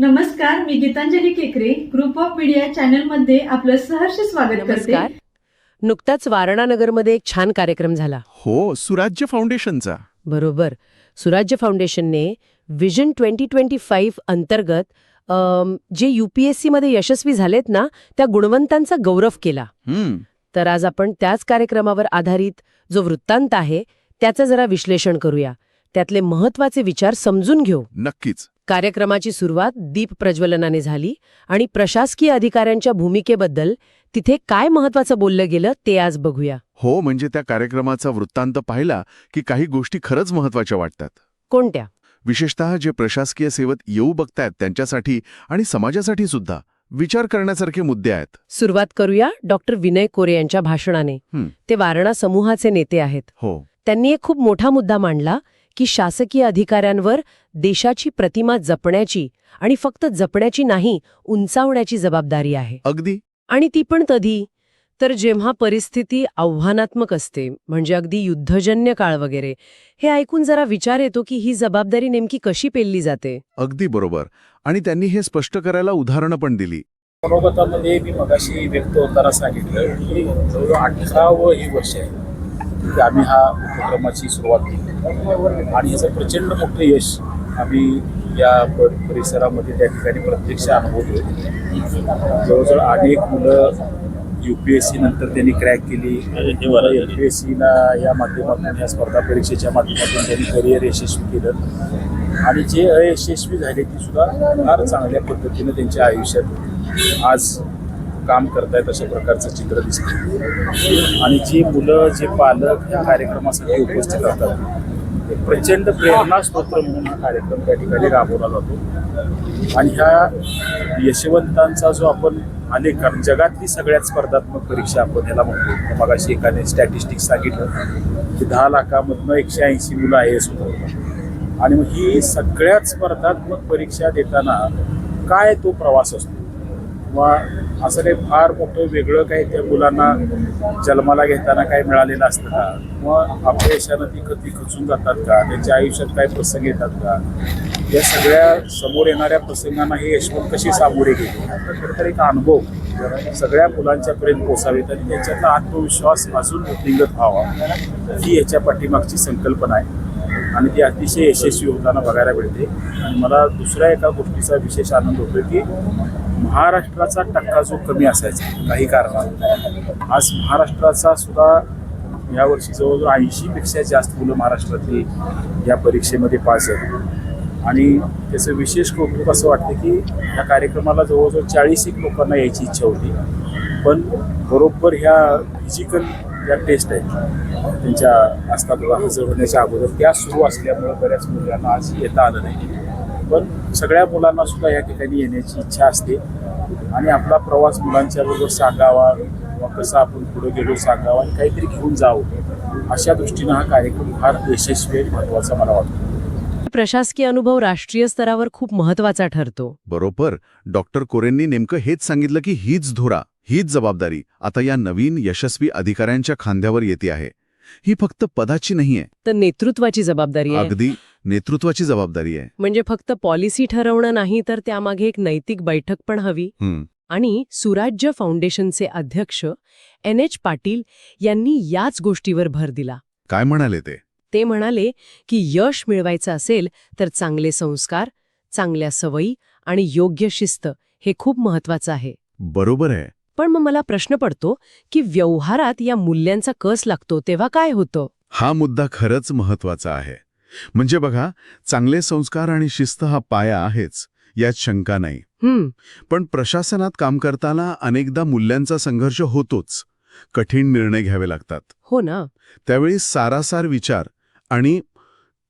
नमस्कार मी गीतांजली केकरे group of media चॅनलमध्ये आपलं सहर्ष स्वागत करते. नमस्कार. नुकताच वारणानगरमध्ये एक छान कार्यक्रम झाला. हो सुराज्य फाउंडेशनचा. बरोबर. सुराज्य फाउंडेशनने विजन ट्वेंटी ट्वेंटी फाईव्ह अंतर्गत अम, जे युपीएससी मध्ये यशस्वी झालेत ना त्या गुणवंतांचा गौरव केला. हम्म. तर आज आपण त्याच कार्यक्रमावर आधारित जो वृत्तांत आहे त्याचं जरा विश्लेषण करूया. त्यातले महत्त्वाचे विचार समजून घेऊ. नक्कीच. कार्यक्रमाची सुरुवात दीप प्रज्वलनाने झाली आणि प्रशासकीय अधिकाऱ्यांच्या भूमिकेबद्दल तिथे काय महत्वाचं बोललं गेलं ते आज बघूया. हो म्हणजे त्या कार्यक्रमाचा वृत्तांत पाहिला की काही गोष्टी खरंच महत्त्वाच्या वाटतात. कोणत्या? विशेषतः जे प्रशासकीय सेवेत येऊ बघतायत त्यांच्यासाठी आणि समाजासाठी सुद्धा विचार करण्यासारखे मुद्दे आहेत. सुरुवात करूया डॉक्टर विनय कोरे यांच्या भाषणाने. ते वारणा समूहाचे नेते आहेत. हो. त्यांनी एक खूप मोठा मुद्दा मांडला की शासकीय अधिकाऱ्यांवर देशाची प्रतिमा जपण्याची आणि फक्त जपण्याची नाही उंचावण्याची जबाबदारी आहे. अगदी. आणि ती पण कधी तर जेव्हा परिस्थिती आव्हानात्मक असते म्हणजे अगदी युद्धजन्य काळ वगैरे हे ऐकून जरा विचार येतो की ही जबाबदारी नेमकी कशी पेलली जाते? अगदी बरोबर. आणि त्यांनी हे स्पष्ट करायला उदाहरणं पण दिली. मनोगतामध्ये मी मगाशी व्यक्त होताना सांगितलं की जवळजवळ अठरावं ही वर्ष आहे. की आम्ही हा उपक्रमाची सुरुवात केली. आणि याचं प्रचंड मोठं यश आम्ही या परिसरामध्ये त्या ठिकाणी प्रत्यक्ष अनुभवतो जवळजवळ अनेक मुलं यू पी एस सी नंतर त्यांनी क्रॅक केली. एल पी एस सीला या माध्यमातून या स्पर्धा परीक्षेच्या माध्यमातून त्यांनी करिअर यशस्वी केलं. आणि जे अयशस्वी झाले ती सुद्धा फार चांगल्या पद्धतीनं त्यांच्या आयुष्यात आज काम करतायत अशा प्रकारचं चित्र दिसतं आणि जी मुलं जे पालक या कार्यक्रमासाठी उपस्थित राहतात ते प्रचंड प्रेरणा स्तोत्र म्हणून हा कार्यक्रम त्या ठिकाणी राबवला जातो. आणि ह्या यशवंतांचा जो आपण अनेक कारण जगातली सगळ्यात स्पर्धात्मक परीक्षा आपण ह्याला म्हणतो. मगाशी एकाने स्टॅटिस्टिक्स सांगितलं की दहा लाखामधनं एकशे ऐंशी मुलं आय एस होतात आणि मग ही सगळ्यात स्पर्धात्मक परीक्षा देताना काय तो प्रवास असतो? किंवा असं काही फार मोठं वेगळं काही त्या मुलांना जन्माला घेताना काही मिळालेलं असतं का? किंवा अपयशानं ती कधी खचून जातात का? त्यांच्या आयुष्यात काय प्रसंग येतात का? या सगळ्या समोर येणाऱ्या प्रसंगांना हे यशवंत कशी सामोरे गेली? तर खरंतर एक अनुभव सगळ्या मुलांच्यापर्यंत पोचावेत आणि त्याच्यातला आत्मविश्वास अजून वृद्धिंगत व्हावा ही याच्या पाठीमागची संकल्पना आहे. आणि ती अतिशय यशस्वी होताना बघायला मिळते. आणि मला दुसऱ्या एका गोष्टीचा विशेष आनंद होतो की महाराष्ट्राचा टक्का जो कमी असायचा काही कारणात आज महाराष्ट्राचा सुद्धा यावर्षी जवळजवळ ऐंशीपेक्षा जास्त मुलं महाराष्ट्रातली या परीक्षेमध्ये पास आहेत आणि त्याचं विशेष कौतुक असं वाटतं की या कार्यक्रमाला जवळजवळ चाळीस एक लोकांना यायची इच्छा होती. पण बरोबर ह्या फिजिकल ज्या टेस्ट आहेत त्यांच्या असतात हजर होण्याच्या अगोदर त्या सुरू असल्यामुळे बऱ्याच मुलांना आज येता आलं नाही. पण सगळ्या मुलांना सुद्धा या ठिकाणी येण्याची इच्छा असते. आणि आपला प्रवास मुलांच्या बरोबर सांगावा किंवा कसं आपण पुढे गेलो सांगावा आणि काहीतरी घेऊन जावं अशा दृष्टीनं हा कार्यक्रम फार यशस्वी आणि महत्त्वाचा मला वाटतो. प्रशासकीय अनुभव राष्ट्रीय स्तरावर खूप महत्त्वाचा ठरतो. बरोबर. डॉक्टर कोरेंनी नेमकं हेच सांगितलं की हीच धोरा हीच जबाबदारी आता या नवीन यशस्वी अधिकाऱ्यांच्या खांद्यावर येते आहे. ही फक्त पदाची नाहीये. तर नेतृत्वाची जबाबदारी आहे. अगदी. नेतृत्वाची जबाबदारी आहे. म्हणजे फक्त पॉलिसी ठरवणं नाही तर त्यामागे एक नैतिक बैठक पण हवी. आणि सुराज्य फाउंडेशनचे अध्यक्ष एन एच पाटील यांनी याच गोष्टीवर भर दिला. काय म्हणाले ते? ते म्हणाले की यश मिळवायचं असेल तर चांगले संस्कार चांगल्या सवयी आणि योग्य शिस्त हे खूप महत्वाचं आहे. बरोबर आहे. पण मग मला प्रश्न पडतो की व्यवहारात या मूल्यांचा कस लागतो तेव्हा काय होतं? हा मुद्दा खरंच महत्त्वाचा आहे. म्हणजे बघा चांगले संस्कार आणि शिस्त हा पाया आहेच यात शंका नाही. पण प्रशासनात काम करताना अनेकदा मूल्यांचा संघर्ष होतोच कठीण निर्णय घ्यावे लागतात. हो ना. त्यावेळी सारासार विचार आणि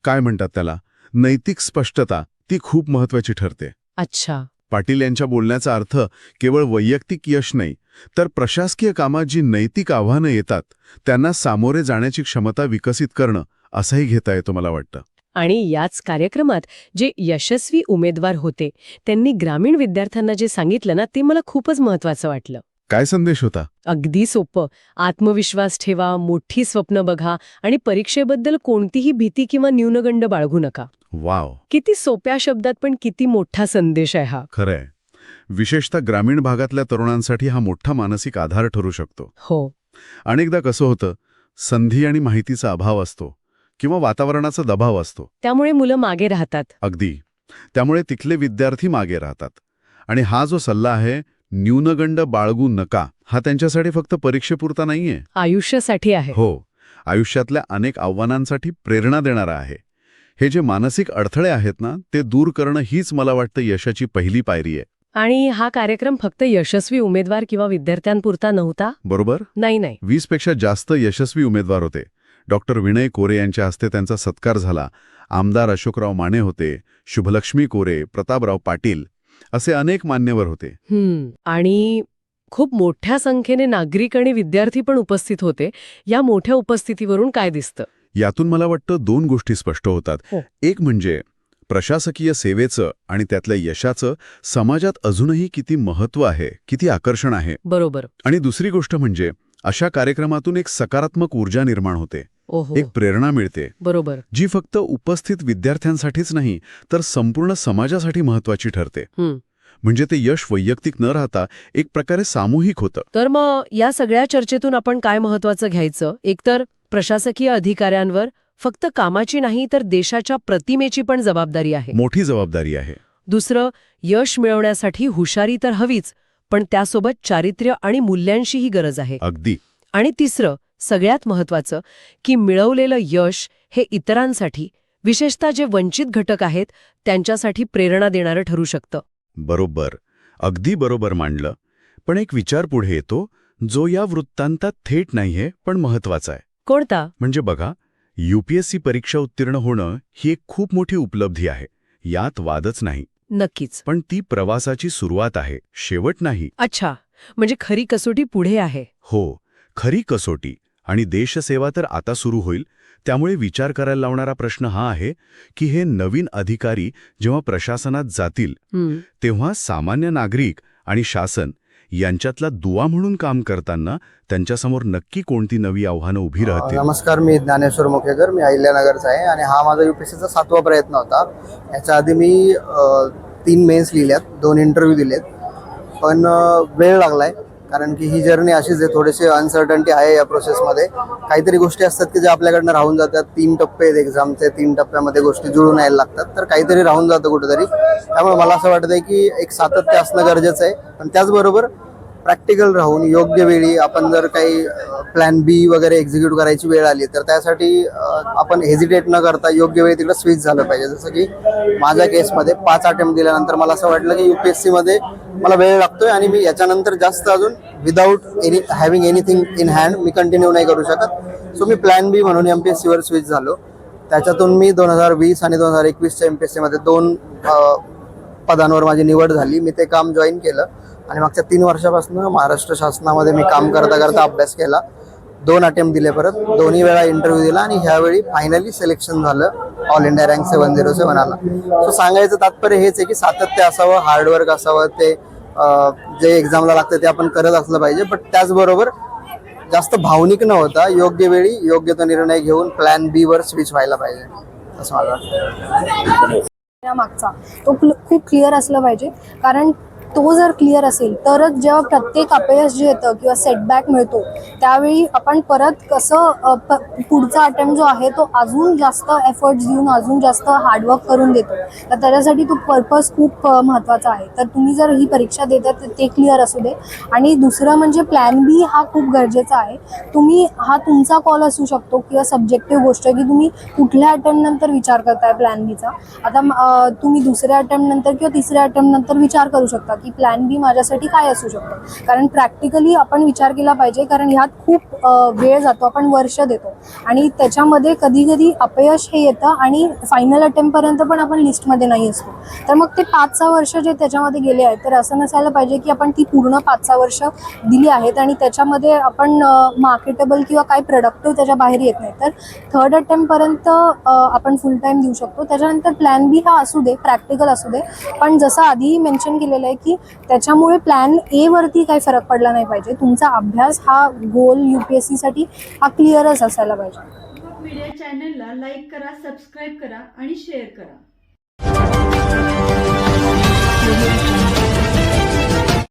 काय म्हणतात त्याला नैतिक स्पष्टता ती खूप महत्वाची ठरते. अच्छा. पाटील यांच्या बोलण्याचा अर्थ केवळ वैयक्तिक यश नाही तर प्रशासकीय कामात जी नैतिक आव्हानं येतात त्यांना सामोरे जाण्याची क्षमता विकसित करणं असंही घेता येतो मला वाटतं. आणि याच कार्यक्रमात जे यशस्वी उमेदवार होते त्यांनी ग्रामीण विद्यार्थ्यांना जे सांगितलं ना ते मला खूपच महत्वाचं वाटलं. काय संदेश होता? अगदी सोपं. आत्मविश्वास ठेवा मोठी स्वप्न बघा आणि परीक्षेबद्दल कोणतीही भीती किंवा न्यूनगंड बाळगू नका. वाव. किती सोप्या शब्दात पण किती मोठा संदेश आहे हा. खरंय. विशेषतः ग्रामीण भागातल्या तरुणांसाठी हा मोठा मानसिक आधार ठरू शकतो. हो. अनेकदा कसं होतं संधी आणि माहितीचा अभाव असतो. किंवा वातावरणाचा दबाव असतो. त्यामुळे मुलं मागे राहतात. अगदी. त्यामुळे तिथले विद्यार्थी मागे राहतात. आणि हा जो सल्ला आहे न्यूनगंड बाळगू नका हा त्यांच्यासाठी फक्त परीक्षेपुरता नाहीये. आयुष्यासाठी आहे. हो. आयुष्यातल्या अनेक आव्हानांसाठी प्रेरणा देणारा आहे. हे जे मानसिक अडथळे आहेत ना ते दूर करणं हीच मला वाटतं यशाची पहिली पायरी आहे. आणि हा कार्यक्रम फक्त यशस्वी उमेदवार किंवा विद्यार्थ्यांपुरता नव्हता? बरोबर? नाही नाही. वीसपेक्षा जास्त यशस्वी उमेदवार होते. डॉक्टर विनय कोरे यांच्या हस्ते त्यांचा सत्कार झाला. आमदार अशोकराव माने होते. शुभलक्ष्मी कोरे प्रतापराव पाटील असे अनेक मान्यवर होते. आणि खूप मोठ्या संख्येने नागरिक आणि विद्यार्थी पण उपस्थित होते. या मोठ्या उपस्थितीवरून काय दिसतं? यातून मला वाटतं दोन गोष्टी स्पष्ट होतात. हो. एक म्हणजे प्रशासकीय सेवेचं आणि त्यातल्या यशाचं समाजात अजूनही किती महत्त्व आहे किती आकर्षण आहे. बरोबर. आणि दुसरी गोष्ट म्हणजे अशा कार्यक्रमातून एक सकारात्मक ऊर्जा निर्माण होते. एक प्रेरणा मिळते. बरोबर. जी फक्त उपस्थित विद्यार्थ्यांसाठीच नाही तर संपूर्ण समाजासाठी महत्वाची ठरते. म्हणजे ते यश वैयक्तिक न राहता एक प्रकारे सामूहिक होतं. तर मग या सगळ्या चर्चेतून आपण काय महत्वाचं घ्यायचं? एकतर प्रशासकीय अधिकाऱ्यांवर फक्त कामाची नाही तर देशाच्या प्रतिमेची पण जबाबदारी आहे. मोठी जबाबदारी आहे. दुसरं यश मिळवण्यासाठी हुशारी तर हवीच पण त्यासोबत चारित्र्य आणि मूल्यांशीही गरज आहे. अगदी. आणि तिसरं सगळ्यात महत्वाचं की मिळवलेलं यश हे इतरांसाठी विशेषतः जे वंचित घटक आहेत त्यांच्यासाठी प्रेरणा देणारं ठरू शकतं. बरोबर. अगदी बरोबर मांडलं. पण एक विचार पुढे येतो जो या वृत्तांतात थेट नाहीये पण महत्त्वाचा आहे. कोणता? म्हणजे बघा यूपीएससी परीक्षा उत्तीर्ण होणं ही एक खूप मोठी उपलब्धी आहे. यात वादच नाही. नक्कीच. पण ती प्रवासाची सुरुवात आहे. शेवट नाही. अच्छा. म्हणजे खरी कसोटी पुढे आहे. हो. खरी कसोटी. आणि देशसेवा तर आता सुरू होईल त्यामुळे विचार करायला लावणारा प्रश्न हा आहे की हे नवीन अधिकारी जेव्हा प्रशासनात जातील तेव्हा सामान्य नागरिक आणि शासन यांच्यातला दुवा म्हणून काम करताना त्यांच्यासमोर नक्की कोणती नवी आव्हानं उभी राहतील? नमस्कार मी ज्ञानेश्वर मुखेकर मी अहिल्यानगरचा आहे आणि हा माझा युपीएससीचा सातवा प्रयत्न होता. याच्या आधी मी तीन मेन्स लिहिल्यात दोन इंटरव्ह्यू दिलेत. पण वेळ लागलाय. कारण की ही जर्नी अशीच आहे थोडीशी अनसर्टन्टी आहे या प्रोसेसमध्ये काहीतरी गोष्टी असतात की ज्या आपल्याकडनं राहून जातात. तीन टप्पे आहेत एक्झामचे तीन टप्प्यामध्ये गोष्टी जुळून यायला लागतात. तर काहीतरी राहून जातं कुठेतरी. त्यामुळे मला असं वाटतं आहे की एक सातत्य असणं गरजेचं आहे. पण त्याचबरोबर प्रॅक्टिकल राहून योग्य वेळी आपण जर काही प्लॅन बी वगैरे एक्झिक्यूट करायची वेळ आली तर त्यासाठी आपण हेजिटेट न करता योग्य वेळी तिकडे स्विच झालं पाहिजे. जसं की माझ्या केसमध्ये पाच अटेम्प्ट दिल्यानंतर मला असं वाटलं की यू पी एस सीमध्ये मला वेळ लागतोय आणि मी याच्यानंतर जास्त अजून without any having anything in hand me continue नाही करू शकत. सो मी प्लॅन बी म्हणून एम पी एस सीवर स्विच झालो. त्याच्यातून मी दोन हजार वीस आणि दोन हजार एकवीसच्या एम पी एस सीमध्ये दोन पदांवर माझी निवड झाली. मी ते काम जॉईन केलं. आणि मागच्या तीन वर्षापासून महाराष्ट्र शासनामध्ये मी काम करता करता अभ्यास केला. दोन अटेम्प्ट दिले परत. दोन्ही वेळा इंटरव्ह्यू दिला आणि ह्यावेळी फायनली सिलेक्शन झालं all India rank seven zero seven आला. सो सांगायचं तात्पर्य हेच आहे की सातत्य असावं हार्डवर्क असावं ते जे एक्झामला लागतं ते आपण करत असलं पाहिजे. बट त्याचबरोबर जास्त भावनिक न होता योग्य वेळी योग्य तो निर्णय घेऊन प्लॅन बी वर स्विच व्हायला पाहिजे. असं मला वाटतं. मागचा. तो क्ल- खूप क्लिअर असलं पाहिजे. कारण तो जर क्लिअर असेल तरच जेव्हा प्रत्येक अपयश जे येतं किंवा सेटबॅक मिळतो त्यावेळी आपण परत कसं पुढचा अटेम्प्ट जो आहे तो अजून जास्त एफर्ट्स देऊन अजून जास्त हार्डवर्क करून देतो. तर त्याच्यासाठी तो पर्पज खूप महत्त्वाचा महत्त्वाचा आहे. तर तुम्ही जर ही परीक्षा देता तर ते क्लिअर असू दे. आणि दुसरं म्हणजे प्लॅन बी हा खूप गरजेचा आहे. तुम्ही हा तुमचा कॉल असू शकतो किंवा सब्जेक्टिव्ह गोष्ट की तुम्ही कुठल्या अटेम्प्ट नंतर विचार करताय प्लॅन बीचा आता तुम्ही दुसऱ्या अटेम्प्ट नंतर किंवा तिसऱ्या अटेम्प्ट नंतर विचार करू शकता. की प्लॅन बी माझ्यासाठी काय असू शकतो? कारण प्रॅक्टिकली आपण विचार केला पाहिजे कारण ह्यात खूप वेळ जातो आपण वर्ष देतो. आणि त्याच्यामध्ये कधी कधी अपयश हे येतं आणि फायनल अटेम्प्टपर्यंत पण आपण लिस्टमध्ये नाही असतो. तर मग ते पाच सहा वर्ष जे त्याच्यामध्ये गेले आहेत तर असं नसायला पाहिजे की आपण ती पूर्ण पाच सहा वर्ष दिली आहेत आणि त्याच्यामध्ये आपण मार्केटेबल किंवा काही प्रोडक्टिव्ह त्याच्या बाहेर येत नाही. तर थर्ड अटेम्प्टपर्यंत आपण फुल टाईम देऊ शकतो. त्याच्यानंतर प्लॅन बी हा असू दे प्रॅक्टिकल असू दे. पण जसं आधीही मेन्शन केलेलं आहे की की त्याच्यामुळे प्लॅन ए वरती काही फरक पडला नाही पाहिजे. तुमचा अभ्यास हा गोल यूपीएससी साठी हा क्लिअरच असायला पाहिजे. मीडिया चॅनलला लाईक करा सबस्क्राईब करा आणि शेअर करा.